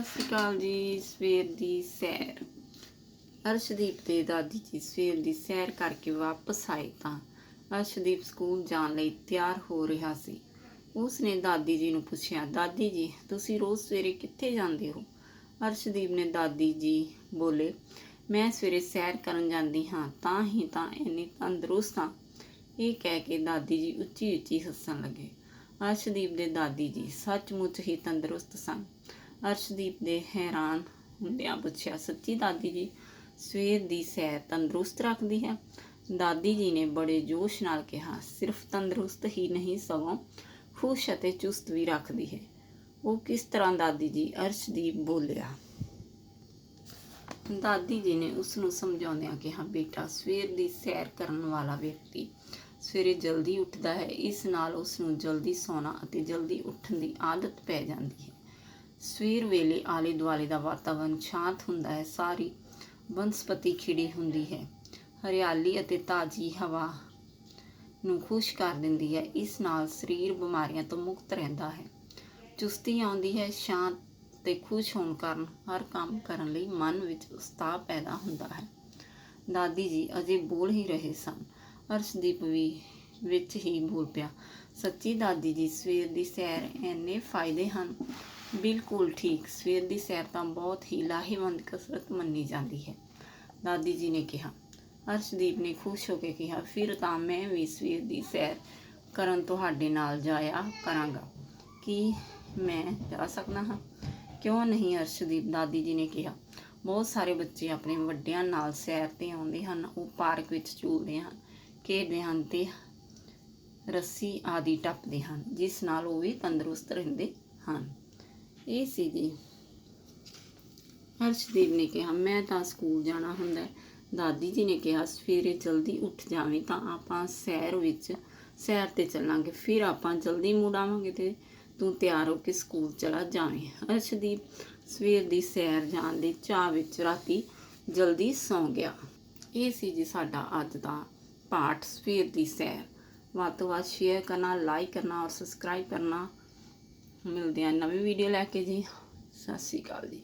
ਸਤਿ ਸ਼੍ਰੀ ਅਕਾਲ ਜੀ, ਸਵੇਰ ਦੀ ਸੈਰ। ਅਰਸ਼ਦੀਪ ਤੇ ਦਾਦੀ ਜੀ ਸਵੇਰ ਦੀ ਸੈਰ ਕਰਕੇ ਵਾਪਸ ਆਏ ਤਾਂ ਅਰਸ਼ਦੀਪ ਸਕੂਲ ਜਾਣ ਲਈ ਤਿਆਰ ਹੋ ਰਿਹਾ ਸੀ। ਉਸ ਨੇ ਦਾਦੀ ਜੀ ਨੂੰ ਪੁੱਛਿਆ, ਦਾਦੀ ਜੀ, ਤੁਸੀਂ ਰੋਜ਼ ਸਵੇਰੇ ਕਿੱਥੇ ਜਾਂਦੇ ਹੋ? ਅਰਸ਼ਦੀਪ ਨੇ ਦਾਦੀ ਜੀ ਬੋਲੇ, ਮੈਂ ਸਵੇਰੇ ਸੈਰ ਕਰਨ ਜਾਂਦੀ ਹਾਂ, ਤਾਂ ਹੀ ਤਾਂ ਇੰਨੀ ਤੰਦਰੁਸਤ ਹਾਂ। ਇਹ ਕਹਿ ਕੇ ਦਾਦੀ ਜੀ ਉੱਚੀ ਉੱਚੀ ਹੱਸਣ ਲੱਗੇ। ਅਰਸ਼ਦੀਪ ਦੇ ਦਾਦੀ ਜੀ ਸੱਚਮੁੱਚ ਹੀ ਤੰਦਰੁਸਤ ਸਨ। ਅਰਸ਼ਦੀਪ ਦੇ ਹੈਰਾਨ ਹੁੰਦਿਆਂ ਪੁੱਛਿਆ, ਸੱਚੀ ਦਾਦੀ ਜੀ, ਸਵੇਰ ਦੀ ਸੈਰ ਤੰਦਰੁਸਤ ਰੱਖਦੀ ਹੈ? ਦਾਦੀ ਜੀ ਨੇ ਬੜੇ ਜੋਸ਼ ਨਾਲ ਕਿਹਾ, ਸਿਰਫ ਤੰਦਰੁਸਤ ਹੀ ਨਹੀਂ, ਸਗੋਂ ਖੁਸ਼ ਅਤੇ ਚੁਸਤ ਵੀ ਰੱਖਦੀ ਹੈ। ਉਹ ਕਿਸ ਤਰ੍ਹਾਂ ਦਾਦੀ ਜੀ? ਅਰਸ਼ਦੀਪ ਬੋਲਿਆ। ਦਾਦੀ ਜੀ ਨੇ ਉਸ ਨੂੰ ਸਮਝਾਉਂਦਿਆਂ ਕਿਹਾ, ਬੇਟਾ, ਸਵੇਰ ਦੀ ਸੈਰ ਕਰਨ ਵਾਲਾ ਵਿਅਕਤੀ ਸਵੇਰੇ ਜਲਦੀ ਉੱਠਦਾ ਹੈ। ਇਸ ਨਾਲ ਉਸ ਨੂੰ ਜਲਦੀ ਸੌਣਾ ਅਤੇ ਜਲਦੀ ਉੱਠਣ ਦੀ ਆਦਤ ਪੈ ਜਾਂਦੀ ਹੈ। ਸਵੇਰ ਵੇਲੇ ਆਲੇ ਦੁਆਲੇ ਦਾ ਵਾਤਾਵਰਣ ਸ਼ਾਂਤ ਹੁੰਦਾ ਹੈ। ਸਾਰੀ ਬਨਸਪਤੀ ਖਿੜੀ ਹੁੰਦੀ ਹੈ। ਹਰਿਆਲੀ ਅਤੇ ਤਾਜ਼ੀ ਹਵਾ ਨੂੰ ਖੁਸ਼ ਕਰ ਦਿੰਦੀ ਹੈ। ਇਸ ਨਾਲ ਸਰੀਰ ਬਿਮਾਰੀਆਂ ਤੋਂ ਮੁਕਤ ਰਹਿੰਦਾ ਹੈ। ਚੁਸਤੀ ਆਉਂਦੀ ਹੈ। ਸ਼ਾਂਤ ਤੇ ਖੁਸ਼ ਹੋਣ ਕਾਰਨ ਹਰ ਕੰਮ ਕਰਨ ਲਈ ਮਨ ਵਿੱਚ ਉਤਸ਼ਾਹ ਪੈਦਾ ਹੁੰਦਾ ਹੈ। ਦਾਦੀ ਜੀ ਅਜੇ ਬੋਲ ਹੀ ਰਹੇ ਸਨ। ਅਰਸ਼ਦੀਪ ਵੀ ਵਿੱਚ ਹੀ ਬੋਲ ਪਿਆ, ਸੱਚੀ ਦਾਦੀ ਜੀ, ਸਵੇਰ ਦੀ ਸੈਰ ਇੰਨੇ ਫਾਇਦੇ ਹਨ। ਬਿਲਕੁਲ ਠੀਕ ਸਵੇਰ ਦੀ ਸੈਰ ਤਾਂ ਬਹੁਤ ਹੀ ਲਾਹੇਵੰਦ ਕਸਰਤ ਮੰਨੀ ਜਾਂਦੀ ਹੈ ਦਾਦੀ ਜੀ ਨੇ ਕਿਹਾ ਅਰਸ਼ਦੀਪ ਨੇ ਖੁਸ਼ ਹੋ ਕੇ ਕਿਹਾ ਫਿਰ ਤਾਂ ਮੈਂ ਵੀ ਸਵੇਰ ਦੀ ਸੈਰ ਕਰਨ ਤੁਹਾਡੇ ਨਾਲ ਜਾਇਆ ਕਰਾਂਗਾ ਕੀ ਮੈਂ ਜਾ ਸਕਦਾ ਹਾਂ ਕਿਉਂ ਨਹੀਂ ਅਰਸ਼ਦੀਪ ਦਾਦੀ ਜੀ ਨੇ ਕਿਹਾ ਬਹੁਤ ਸਾਰੇ ਬੱਚੇ ਆਪਣੇ ਵੱਡਿਆਂ ਨਾਲ ਸੈਰ ਤੇ ਆਉਂਦੇ ਹਨ ਉਹ ਪਾਰਕ ਵਿੱਚ ਝੂਲਦੇ ਹਨ ਖੇਡਦੇ ਹਨ ਤੇ ਰੱਸੀ ਆਦਿ ਟੱਪਦੇ ਹਨ ਜਿਸ ਨਾਲ ਉਹ ਵੀ ਤੰਦਰੁਸਤ ਰਹਿੰਦੇ ਹਨ ਇਹ ਸੀ ਜੀ ਹਰਸ਼ਦੀਪ ਨੇ ਕਿਹਾ, ਮੈਂ ਤਾਂ ਸਕੂਲ ਜਾਣਾ ਹੁੰਦਾ ਦਾਦੀ ਜੀ ਨੇ ਕਿਹਾ, ਸਵੇਰੇ ਜਲਦੀ ਉੱਠ ਜਾਵੇਂ ਤਾਂ ਆਪਾਂ ਸੈਰ ਵਿੱਚ, ਸੈਰ ਤੇ ਚੱਲਾਂਗੇ। ਫਿਰ ਆਪਾਂ ਜਲਦੀ ਮੁੜ ਆਵਾਂਗੇ ਤੇ ਤੂੰ ਤਿਆਰ ਹੋ ਕੇ ਸਕੂਲ ਚਲਾ ਜਾਵੇਂ। ਅਰਸ਼ਦੀਪ ਸਵੇਰ ਦੀ ਸੈਰ ਜਾਣ ਦੇ ਚਾਹ ਵਿੱਚ ਰਾਤੀ ਜਲਦੀ ਸੌਂ ਗਿਆ। ਇਹ ਸੀ ਜੀ ਸਾਡਾ ਅੱਜ ਦਾ ਪਾਠ, ਸਵੇਰ ਦੀ ਸੈਰ। ਵੱਧ ਤੋਂ ਵੱਧ ਸ਼ੇਅਰ ਕਰਨਾ ਲਾਈਕ ਕਰਨਾ ਔਰ ਸਬਸਕ੍ਰਾਈਬ ਕਰਨਾ। ਮਿਲਦੇ ਹਾਂ ਨਵੀਂ ਵੀਡੀਓ ਲੈ ਕੇ ਜੀ। ਸਤਿ ਸ਼੍ਰੀ ਅਕਾਲ ਜੀ।